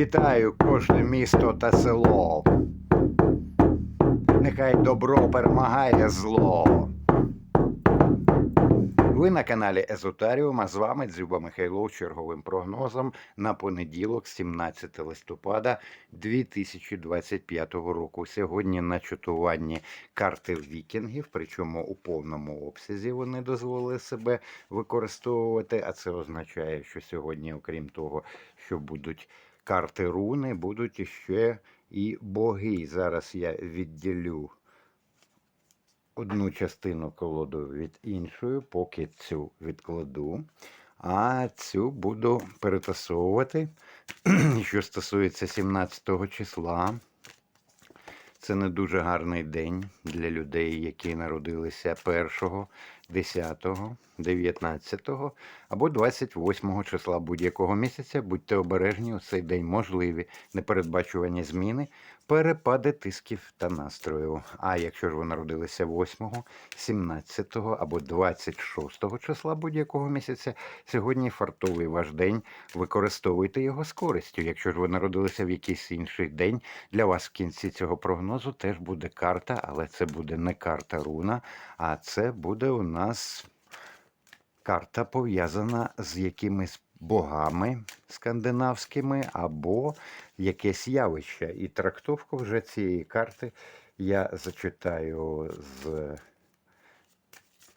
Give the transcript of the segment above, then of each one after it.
Вітаю кожне місто та село. Нехай добро перемагає зло. Ви на каналі Езотаріум, а з вами Дзюба Михайло черговим прогнозом на понеділок, 17 листопада 2025 року. Сьогодні на чатуванні карти вікінгів, причому у повному обсязі вони дозволили себе використовувати. А це означає, що сьогодні, окрім того, що будуть карти руни, будуть іще і боги. Зараз я відділю одну частину колоду від іншої, поки цю відкладу, а цю буду перетасовувати. Що стосується 17 числа, це не дуже гарний день для людей, які народилися 1, 10, 19 або 28 числа будь-якого місяця. Будьте обережні, у цей день можливі непередбачувані зміни, перепади тисків та настрою. А якщо ж ви народилися 8, 17 або 26 числа будь-якого місяця, сьогодні фартовий ваш день. Використовуйте його з користю. Якщо ж ви народилися в якийсь інший день, для вас в кінці цього прогнозу теж буде карта, але це буде не карта руна, а це буде у нас карта пов'язана з якимись богами скандинавськими або якесь явище. І трактовку вже цієї карти я зачитаю з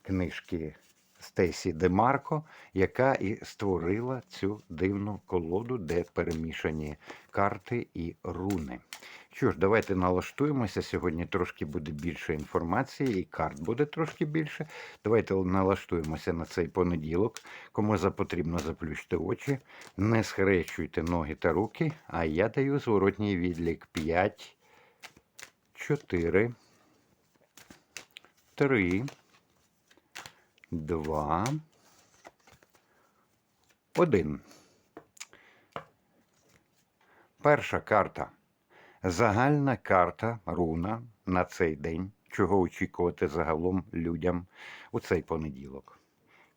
книжки Стейсі Демарко, яка і створила цю дивну колоду, де перемішані карти і руни. Що ж, давайте налаштуємося. Сьогодні трошки буде більше інформації, і карт буде трошки більше. Давайте налаштуємося на цей понеділок. Кому за потрібно заплющте очі, не схрещуйте ноги та руки, а я даю зворотній відлік 5, 4, 3, 2, 1. Перша карта. Загальна карта руна на цей день, чого очікувати загалом людям у цей понеділок.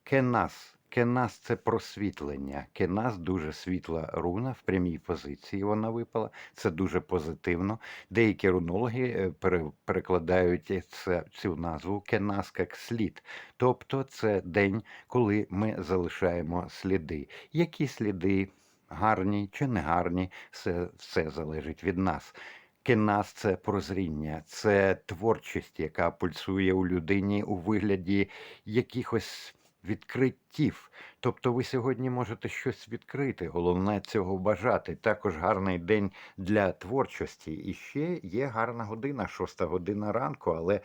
Кенас. Кенас це просвітлення. Кенас дуже світла руна в прямій позиції. Вона випала. Це дуже позитивно. Деякі рунологи е, перекладають це, цю назву Кенас як слід. Тобто це день, коли ми залишаємо сліди. Які сліди гарні чи не гарні, все, все залежить від нас. Кінас це прозріння, це творчість, яка пульсує у людині у вигляді якихось відкриттів. Тобто ви сьогодні можете щось відкрити, головне цього бажати. Також гарний день для творчості. І ще є гарна година, шоста година ранку. Але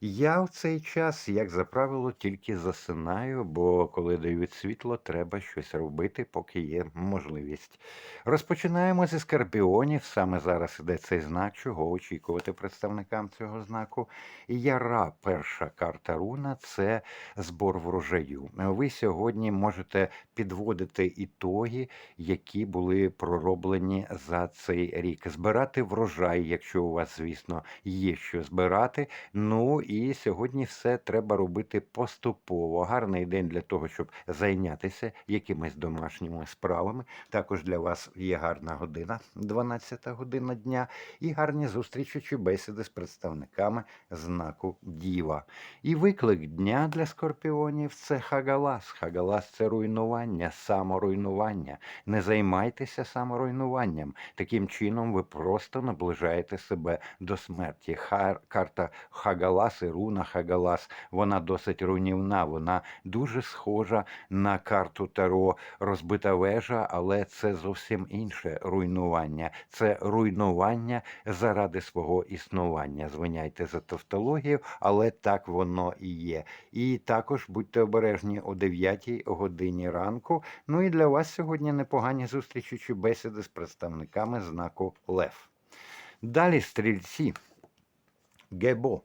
я в цей час, як за правило, тільки засинаю, бо коли дають світло, треба щось робити, поки є можливість. Розпочинаємо зі скорпіонів. Саме зараз іде цей знак, чого очікувати представникам цього знаку. І яра, перша карта руна це збор врожаю. Ви сьогодні можете підводити ітоги, які були пророблені за цей рік. Збирати врожай, якщо у вас, звісно, є що збирати. Ну і сьогодні все треба робити поступово. Гарний день для того, щоб зайнятися якимись домашніми справами. Також для вас є гарна година, 12 година дня, і гарні зустрічі чи бесіди з представниками знаку Діва. І виклик дня для скорпіонів це хагалас. Хагалас це руйнування, саморуйнування. Не займайтеся саморуйнуванням. Таким чином ви просто наближаєте себе до смерті. Хар, карта Хагалас і руна Хагалас, вона досить руйнівна, вона дуже схожа на карту Таро розбита вежа, але це зовсім інше руйнування. Це руйнування заради свого існування. Звиняйте за тавтологію, але так воно і є. І також будьте обережні о 9 годині ранку. Ну і для вас сьогодні непогані зустрічі чи бесіди з представниками знаку Лев. Далі стрільці. Гебо.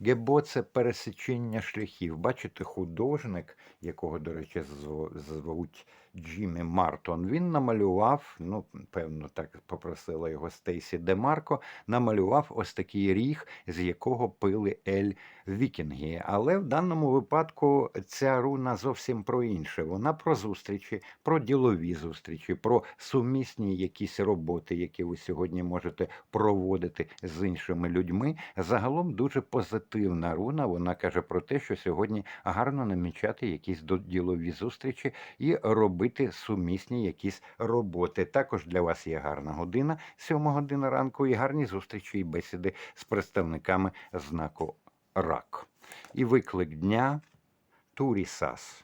Гебо це пересечення шляхів. Бачите, художник, якого, до речі, зв- звуть Джиммі Мартон, він намалював, ну, певно, так попросила його Стейсі Демарко, намалював ось такий ріг, з якого пили ель вікінги. Але в даному випадку ця руна зовсім про інше. Вона про зустрічі, про ділові зустрічі, про сумісні якісь роботи, які ви сьогодні можете проводити з іншими людьми. Загалом дуже позитивна руна. Вона каже про те, що сьогодні гарно намічати якісь ділові зустрічі і робити сумісні якісь роботи. Також для вас є гарна година, 7 година ранку, і гарні зустрічі і бесіди з представниками знаку рак. І виклик дня Турісас.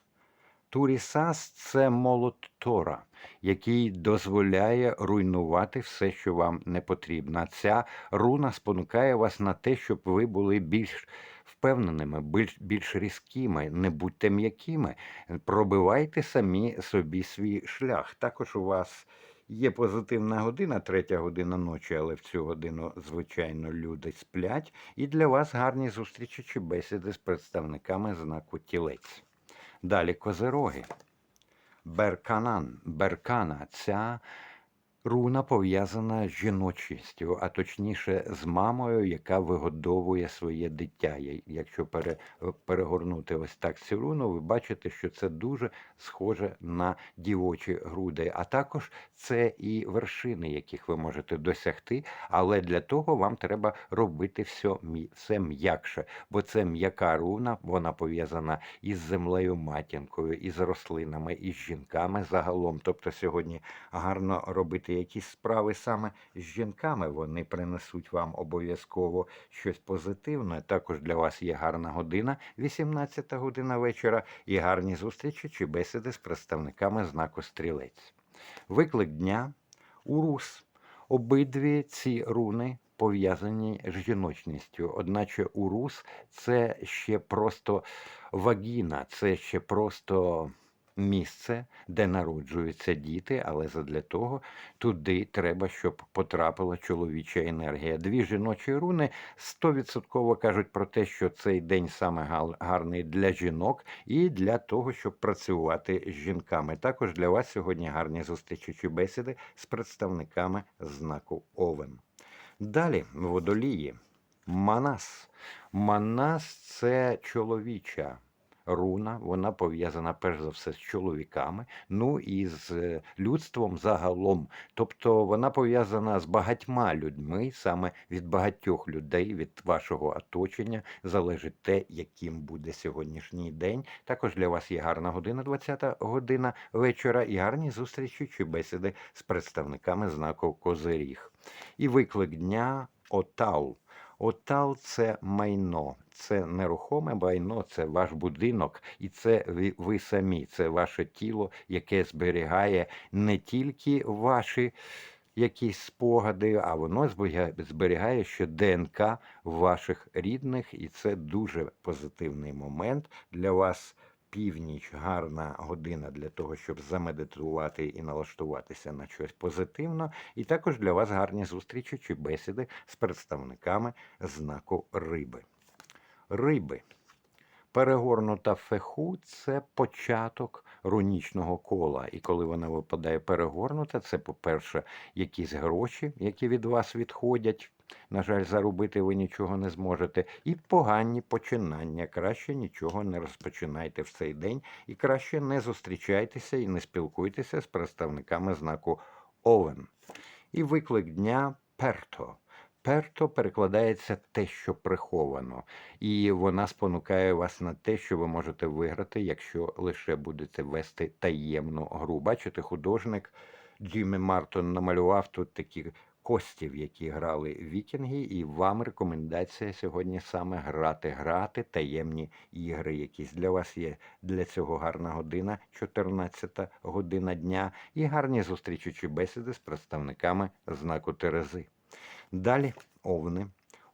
Турісас це молот Тора, який дозволяє руйнувати все, що вам не потрібно. Ця руна спонукає вас на те, щоб ви були більш впевненими, більш, більш різкими, не будьте м'якими. Пробивайте самі собі свій шлях. Також у вас є позитивна година, третя година ночі, але в цю годину, звичайно, люди сплять. І для вас гарні зустрічі чи бесіди з представниками знаку тілець. Далі козероги. Берканан, Беркана ця руна пов'язана з жіночістю, а точніше з мамою, яка вигодовує своє дитя. Якщо пере, перегорнути ось так цю руну, ви бачите, що це дуже схоже на дівочі груди. А також це і вершини, яких ви можете досягти, але для того вам треба робити все, все м'якше, бо це м'яка руна, вона пов'язана із землею матінкою, із рослинами, із жінками загалом. Тобто сьогодні гарно робити якісь справи саме з жінками. Вони принесуть вам обов'язково щось позитивне. Також для вас є гарна година, 18 година вечора, і гарні зустрічі чи бесіди з представниками знаку стрілець. Виклик дня Урус. Обидві ці руни пов'язані з жіночністю. Одначе урус це ще просто вагіна, це ще просто місце, де народжуються діти, але задля того туди треба, щоб потрапила чоловіча енергія. Дві жіночі руни стовідсотково кажуть про те, що цей день саме гарний для жінок і для того, щоб працювати з жінками. Також для вас сьогодні гарні зустрічі бесіди з представниками знаку Овен. Далі водолії. Манас. Манас це чоловіча руна, вона пов'язана перш за все з чоловіками, ну і з е, людством загалом. Тобто вона пов'язана з багатьма людьми, саме від багатьох людей, від вашого оточення залежить те, яким буде сьогоднішній день. Також для вас є гарна година, 20 година вечора, і гарні зустрічі чи бесіди з представниками знаку Козиріг. І виклик дня Отау. Отал це майно, це нерухоме майно, це ваш будинок, і це ви, ви самі, це ваше тіло, яке зберігає не тільки ваші якісь спогади, а воно зберігає ще ДНК ваших рідних, і це дуже позитивний момент для вас. Північ гарна година для того, щоб замедитувати і налаштуватися на щось позитивно. І також для вас гарні зустрічі чи бесіди з представниками знаку риби. Риби. Перегорнута феху це початок рунічного кола. І коли вона випадає перегорнута, це, по-перше, якісь гроші, які від вас відходять. На жаль, заробити ви нічого не зможете. І погані починання. Краще нічого не розпочинайте в цей день, і краще не зустрічайтеся і не спілкуйтеся з представниками знаку Овен. І виклик дня перто. Перто перекладається те, що приховано, і вона спонукає вас на те, що ви можете виграти, якщо лише будете вести таємну гру. Бачите, художник Джиммі Мартон намалював тут такі костів, які грали вікінги, і вам рекомендація сьогодні саме грати, грати таємні ігри. Якісь для вас є для цього гарна година, 14 година дня, і гарні зустрічі чи бесіди з представниками знаку Терези. Далі овни.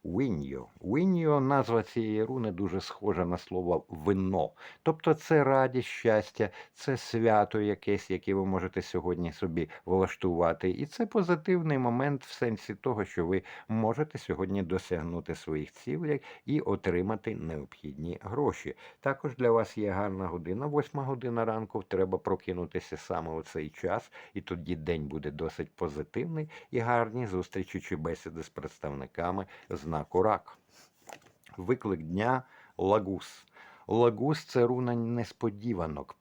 Віньо. Віньо, назва цієї руни дуже схожа на слово вино. Тобто це радість, щастя, це свято якесь, яке ви можете сьогодні собі влаштувати. І це позитивний момент в сенсі того, що ви можете сьогодні досягнути своїх цілей і отримати необхідні гроші. Також для вас є гарна година, восьма година ранку. Треба прокинутися саме у цей час, і тоді день буде досить позитивний і гарні зустрічі чи бесіди з представниками знаку рак. Виклик дня лагус. Лагус це руна несподіванок,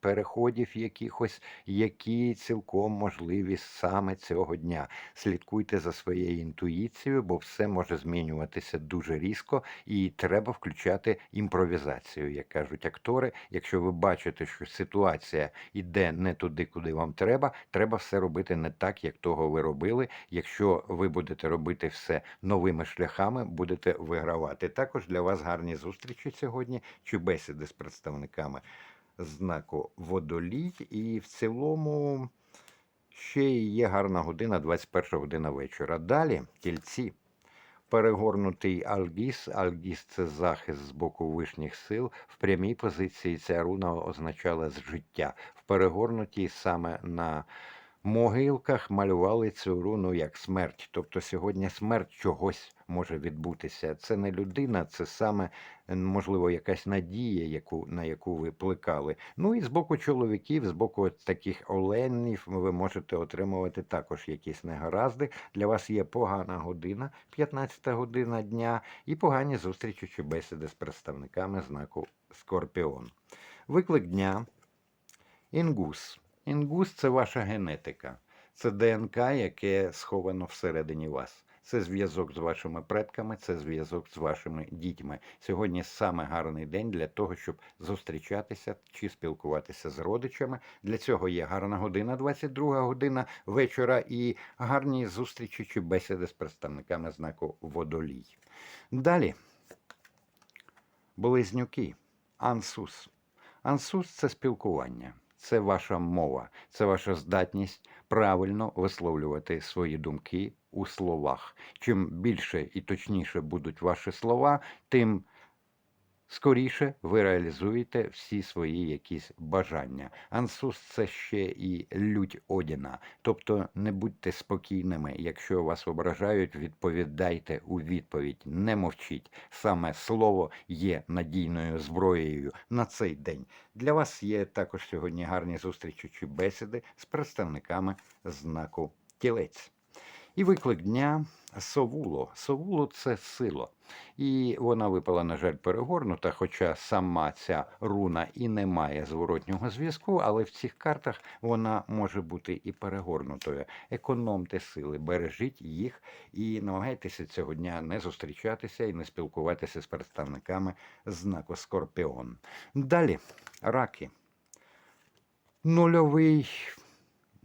переходів якихось, які цілком можливі саме цього дня. Слідкуйте за своєю інтуїцією, бо все може змінюватися дуже різко, і треба включати імпровізацію, як кажуть актори. Якщо ви бачите, що ситуація йде не туди, куди вам треба, треба все робити не так, як того ви робили. Якщо ви будете робити все новими шляхами, будете вигравати. Також для вас гарні зустрічі сьогодні чи бесіди з представниками знаку водолій. І в цілому ще є гарна година, 21 година вечора. Далі тільці. Перегорнутий Альгіс. Альгіс це захист з боку вишніх сил. В прямій позиції ця руна означала життя. В перегорнутій саме на могилках малювали цю руну як смерть. Тобто сьогодні смерть чогось може відбутися. Це не людина, це саме можливо якась надія, яку на яку ви плекали. Ну і з боку чоловіків, з боку таких оленів, ви можете отримувати також якісь негаразди. Для вас є погана година, 15 година дня, і погані зустрічі чи бесіди з представниками знаку Скорпіон. Виклик дня. Інгус. Інгус це ваша генетика, це ДНК, яке сховано всередині вас. Це зв'язок з вашими предками, це зв'язок з вашими дітьми. Сьогодні саме гарний день для того, щоб зустрічатися чи спілкуватися з родичами. Для цього є гарна година, 22 година вечора, і гарні зустрічі чи бесіди з представниками знаку водолій. Далі близнюки. Ансус. Ансус це спілкування, це ваша мова, це ваша здатність правильно висловлювати свої думки у словах. Чим більше і точніше будуть ваші слова, тим скоріше ви реалізуєте всі свої якісь бажання. Ансус це ще і лють Одіна. Тобто не будьте спокійними. Якщо вас ображають, відповідайте у відповідь. Не мовчіть. Саме слово є надійною зброєю на цей день. Для вас є також сьогодні гарні зустрічі чи бесіди з представниками знаку тілець. І виклик дня Совуло. Совуло це сила. І вона випала, на жаль, перегорнута, хоча сама ця руна і не має зворотнього зв'язку, але в цих картах вона може бути і перегорнутою. Економте сили, бережіть їх і намагайтеся цього дня не зустрічатися і не спілкуватися з представниками знаку Скорпіон. Далі раки. Нульовий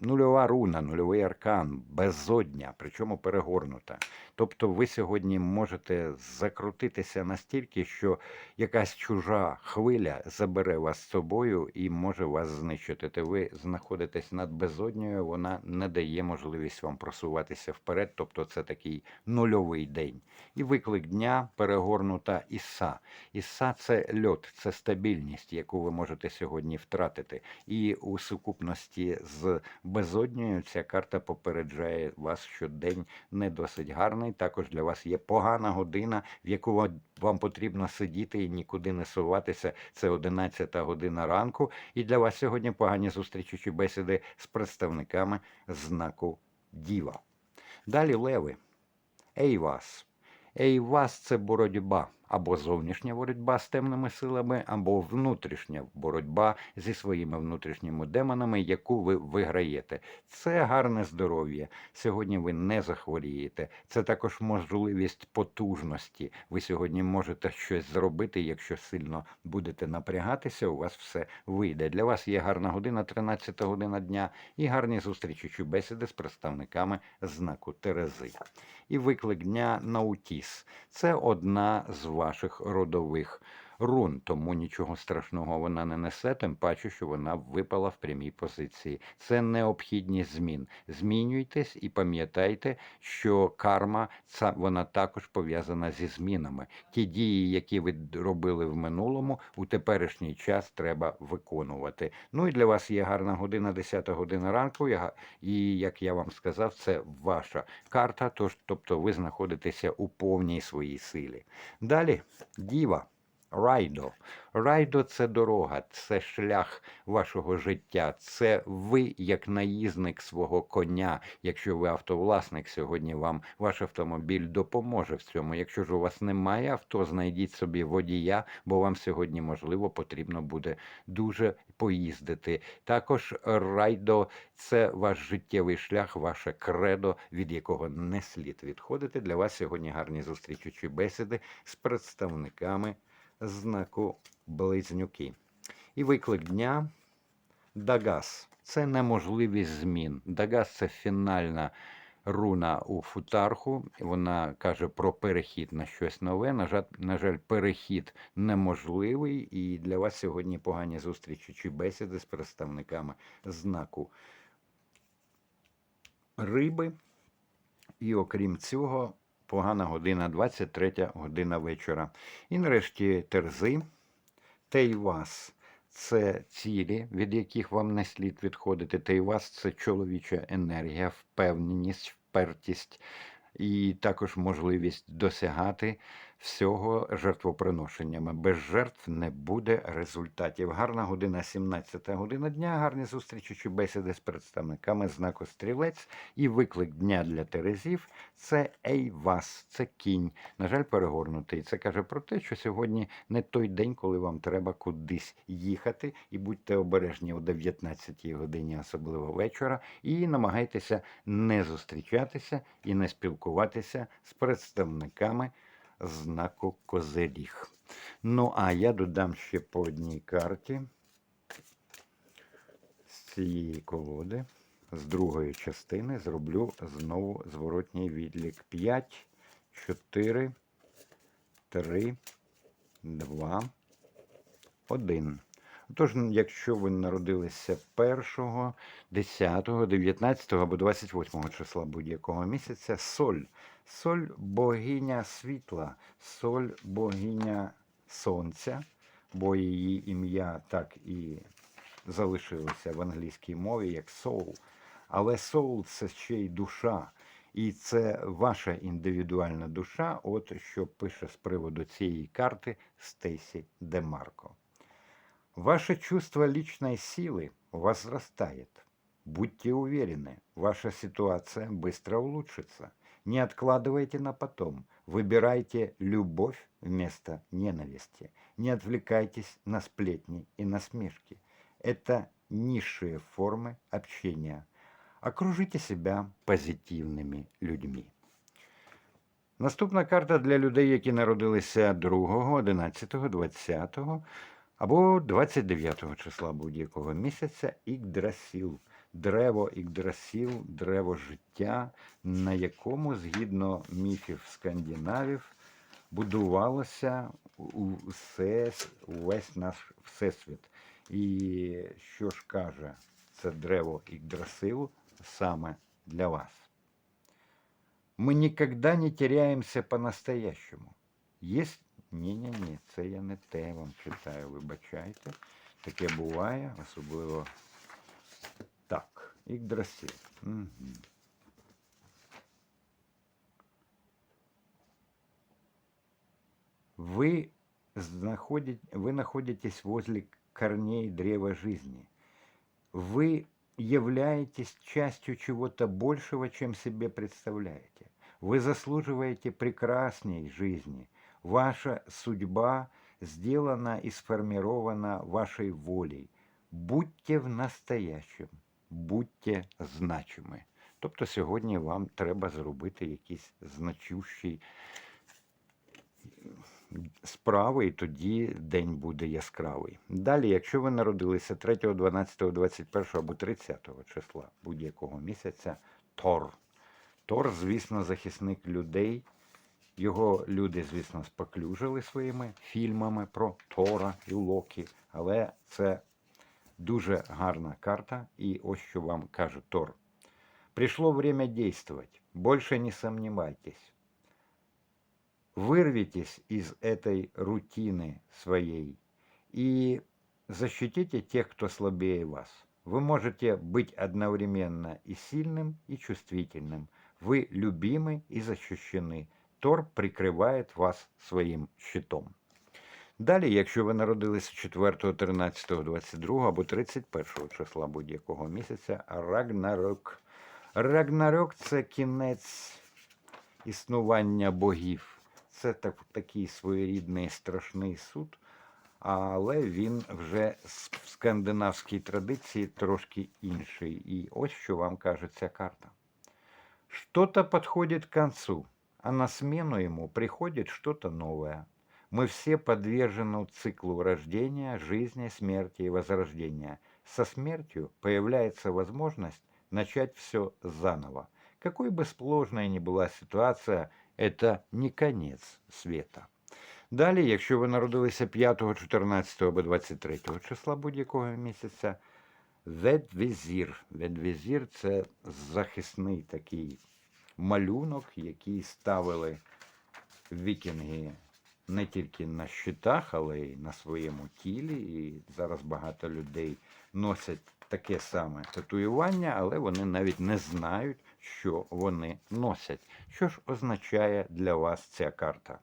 Нульова руна, нульовий аркан, безодня, причому перегорнута. Тобто ви сьогодні можете закрутитися настільки, що якась чужа хвиля забере вас з собою і може вас знищити. Та ви знаходитесь над безоднею, вона не дає можливість вам просуватися вперед. Тобто це такий нульовий день. І виклик дня перегорнута іса. Іса це льот, це стабільність, яку ви можете сьогодні втратити. І у сукупності з безоднею ця карта попереджає вас, що день не досить гарний. Також для вас є погана година, в яку вам потрібно сидіти і нікуди не суватися. Це 11 година ранку. І для вас сьогодні погані зустрічі чи бесіди з представниками знаку Діва. Далі леви. Ей вас. Ей вас це боротьба. Або зовнішня боротьба з темними силами, або внутрішня боротьба зі своїми внутрішніми демонами, яку ви виграєте. Це гарне здоров'я. Сьогодні ви не захворієте. Це також можливість потужності. Ви сьогодні можете щось зробити. Якщо сильно будете напрягатися, у вас все вийде. Для вас є гарна година, 13 година дня, і гарні зустрічі чи бесіди з представниками знаку Терези. І виклик дня Наутіс. Це одна з ваших родових рун, тому нічого страшного вона не несе, тим паче, що вона випала в прямій позиції. Це необхідність змін. Змінюйтесь і пам'ятайте, що карма вона також пов'язана зі змінами. Ті дії, які ви робили в минулому, у теперішній час треба виконувати. Ну і для вас є гарна година, 10 година ранку. І як я вам сказав, це ваша карта. Тож, тобто, ви знаходитеся у повній своїй силі. Далі діва. Райдо. Райдо це дорога, це шлях вашого життя. Це ви, як наїзник свого коня. Якщо ви автовласник, сьогодні вам ваш автомобіль допоможе в цьому. Якщо ж у вас немає авто, знайдіть собі водія, бо вам сьогодні, можливо, потрібно буде дуже поїздити. Також райдо це ваш життєвий шлях, ваше кредо, від якого не слід відходити. Для вас сьогодні гарні зустрічучі бесіди з представниками знаку близнюки. І виклик дня Дагас. Це неможливість змін. Дагас це фінальна руна у футарху. Вона каже про перехід на щось нове. На жаль, на жаль, перехід неможливий. І для вас сьогодні погані зустрічі чи бесіди з представниками знаку риби. І окрім цього, погана година 23 година вечора. І нарешті терзи, Тейвас це цілі, від яких вам не слід відходити. Тейвас це чоловіча енергія, впевненість, впертість і також можливість досягати всього жертвоприношеннями. Без жертв не буде результатів. Гарна година, 17 година дня, гарні зустрічі бесіди з представниками знаку стрілець. І виклик дня для Терезів це Ейвас, це кінь. На жаль, перегорнутий. Це каже про те, що сьогодні не той день, коли вам треба кудись їхати, і будьте обережні о 19 годині, особливо вечора, і намагайтеся не зустрічатися і не спілкуватися з представниками знаку Козиріг. Ну, а я додам ще по одній карті з цієї колоди, з другої частини, зроблю знову зворотній відлік. 5, 4, 3, 2, 1. Тож, якщо ви народилися 1, 10, 19 або 28 числа будь-якого місяця, соль. Соль богиня світла, соль богиня сонця, бо її ім'я так і залишилося в англійській мові як soul. Але soul – це ще й душа. І це ваша індивідуальна душа, от що пише з приводу цієї карти Стейсі Демарко. Ваше чувство личной силы возрастает. Будьте уверены, ваша ситуация быстро улучшится. Не откладывайте на потом. Выбирайте любовь вместо ненависти. Не отвлекайтесь на сплетни и насмешки. Это низшие формы общения. Окружите себя позитивними людьми. Наступна карта для людей, які народилися 2, 11, 20 або 29 числа будь-якого місяця Ікдрасіл. Древо Ікдрасіл, древо життя, на якому, згідно міфів скандинавів, будувалося усе, увесь наш всесвіт. І що ж каже це древо Ікдрасил саме для вас? Мы никогда не теряемся по-настоящему. Есть... Ні-ні-ні, це я не те вам читаю, вибачайте. Таке буває, особливо так. Ікдрасіль. Угу. Вы, знаходит, вы находитесь возле корней древа жизни. Вы являетесь частью чего-то большего, чем себе представляете. Вы заслуживаете прекрасней жизни. Ваша судьба сделана и сформирована вашей волей. Будьте в настоящем, будьте значими. Тобто сьогодні вам треба зробити якийсь значущий справи, і тоді день буде яскравий. Далі, якщо ви народилися 3, 12, 21 або 30 числа будь-якого місяця, Тор. Тор, звісно, захисник людей Його люди, звісно, споклюжили своїми фільмами про Тора і Локі, але це дуже гарна карта. І ось що вам каже Тор. Пришло время действовать. Больше не сомневайтесь. Вырвитесь из этой рутины своей и защитите тех, кто слабее вас. Вы можете быть одновременно и сильным, и чувствительным. Вы любимы и защищены. Тор прикриває вас своїм щитом. Далі, якщо ви народилися 4, 13, 22 або 31 числа будь-якого місяця, Рагнарок. Рагнарок це кінець існування богів. Це так, такий своєрідний страшний суд, але він вже в скандинавській традиції трошки інший. І ось що вам каже ця карта. Что-то подходит к концу, а на смену ему приходит что-то новое. Мы все подвержены циклу рождения, жизни, смерти и возрождения. Со смертью появляется возможность начать все заново. Какой бы сложной ни была ситуація, это не конец света. Далі, якщо ви народилися 5, 14 або 23 числа будь-якого місяця, Ведвізір. Ведвізір це захисний такий малюнок, який ставили вікінги не тільки на щитах, але й на своєму тілі. І зараз багато людей носять таке саме татуювання, але вони навіть не знають, що вони носять. Що ж означає для вас ця карта?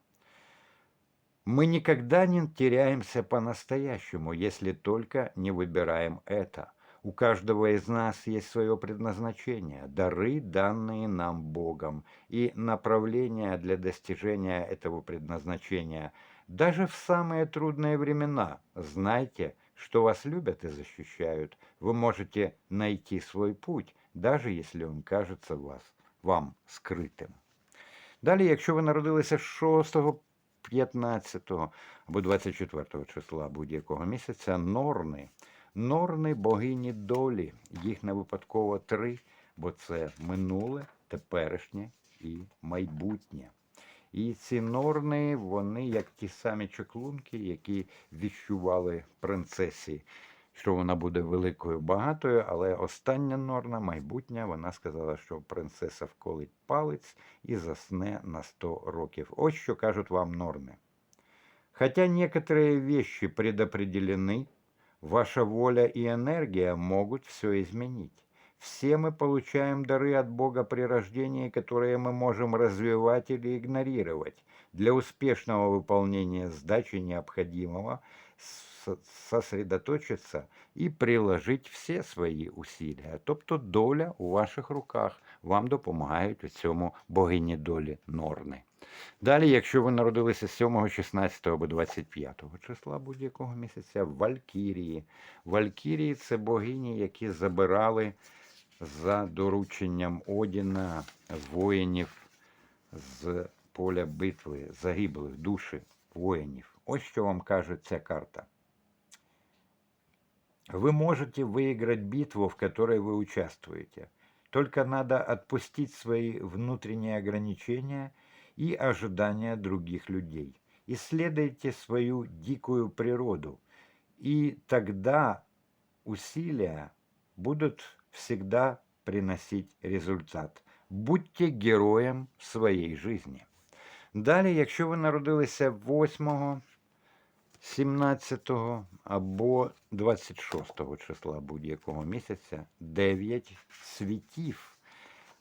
Мы никогда не теряемся по-настоящему, если только не выбираем это. У каждого из нас есть свое предназначение, дары, данные нам Богом, и направление для достижения этого предназначения. Даже в самые трудные времена знайте, что вас любят и защищают. Вы можете найти свой путь, даже если он кажется вас, вам скритим. Далі, якщо ви народилися 6, 15 або 24 числа будь-якого місяця, норни. Норни богині долі. Їх не випадково три, бо це минуле, теперішнє і майбутнє. І ці норни, вони як ті самі чеклунки, які відчували принцесі, що вона буде великою багатою, але остання норна, майбутня, вона сказала, що принцеса вколить палець і засне на 100 років. Ось що кажуть вам норни. Хотя некоторые вещи предопределены, Ваша воля и энергия могут все изменить. Все мы получаем дары от Бога при рождении, которые мы можем развивать или игнорировать. Для успешного выполнения сдачи необходимого с- сосредоточиться і приложить всі свої усилля. Тобто доля у ваших руках. Вам допомагають у цьому богині долі Норни. Далі, якщо ви народилися 7, 16 або 25 числа будь-якого місяця, Валькірії. Валькірії це богині, які забирали за дорученням Одіна воїнів з поля битви, загиблих душі воїнів. Ось що вам каже ця карта. Вы можете выиграть битву, в которой вы участвуете. Только надо отпустить свои внутренние ограничения и ожидания других людей. Исследуйте свою дикую природу, и тогда усилия будут всегда приносить результат. Будьте героєм своєї житті. Далі, якщо ви народилися 8, 17 або 26 числа будь-якого місяця, 9 світів.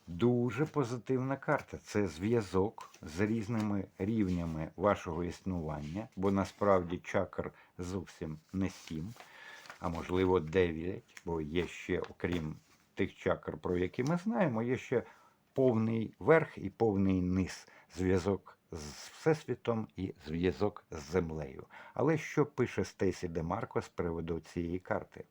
Дуже позитивна карта. Це зв'язок з різними рівнями вашого існування, бо насправді чакр зовсім не сім, а можливо 9, бо є ще, окрім тих чакр, про які ми знаємо, є ще повний верх і повний низ, зв'язок з Всесвітом і зв'язок з землею. Але що пише Стейсі Демарко з приводу цієї карти?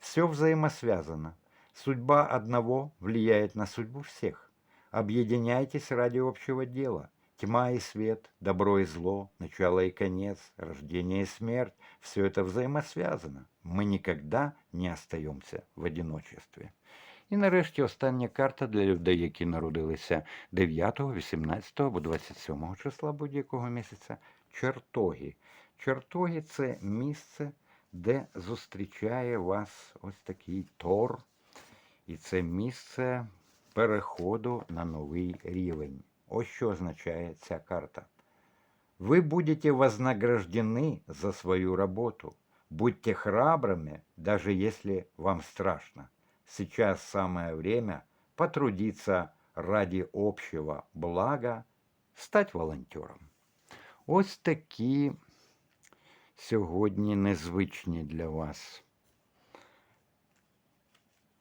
Все взаимосвязано. Судьба одного влияет на судьбу всех. Объединяйтесь ради общего дела. Тьма и свет, добро и зло, начало и конец, рождение и смерть – все это взаимосвязано. Мы никогда не остаемся в одиночестве. І нарешті остання карта для людей, які народилися 9, 18 або 27 числа будь-якого місяця. Чертоги. Чертоги це місце, де зустрічає вас ось такий тор. І це місце переходу на новий рівень. Ось що означає ця карта. Вы будете вознаграждены за свою работу. Будьте храбрыми, даже если вам страшно. Сейчас самое время потрудиться ради общего блага, стать волонтером. Ось такі сьогодні незвичні для вас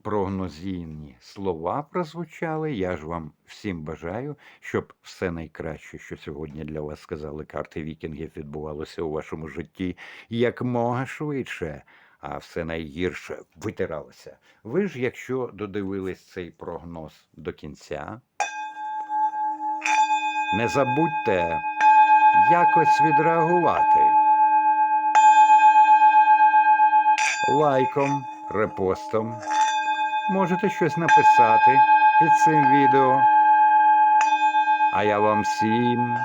прогнозійні слова прозвучали. Я ж вам всім бажаю, щоб все найкраще, що сьогодні для вас сказали карти вікінгів, відбувалося у вашому житті якмога швидше, а все найгірше витиралося. Ви ж, якщо додивились цей прогноз до кінця, не забудьте якось відреагувати. Лайком, репостом можете щось написати під цим відео. А я вам всім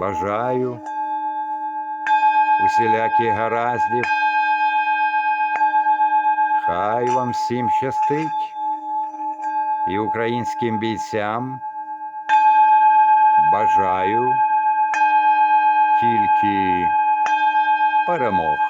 бажаю усіляких гараздів. Хай вам всім щастить і українським бійцям бажаю тільки перемог.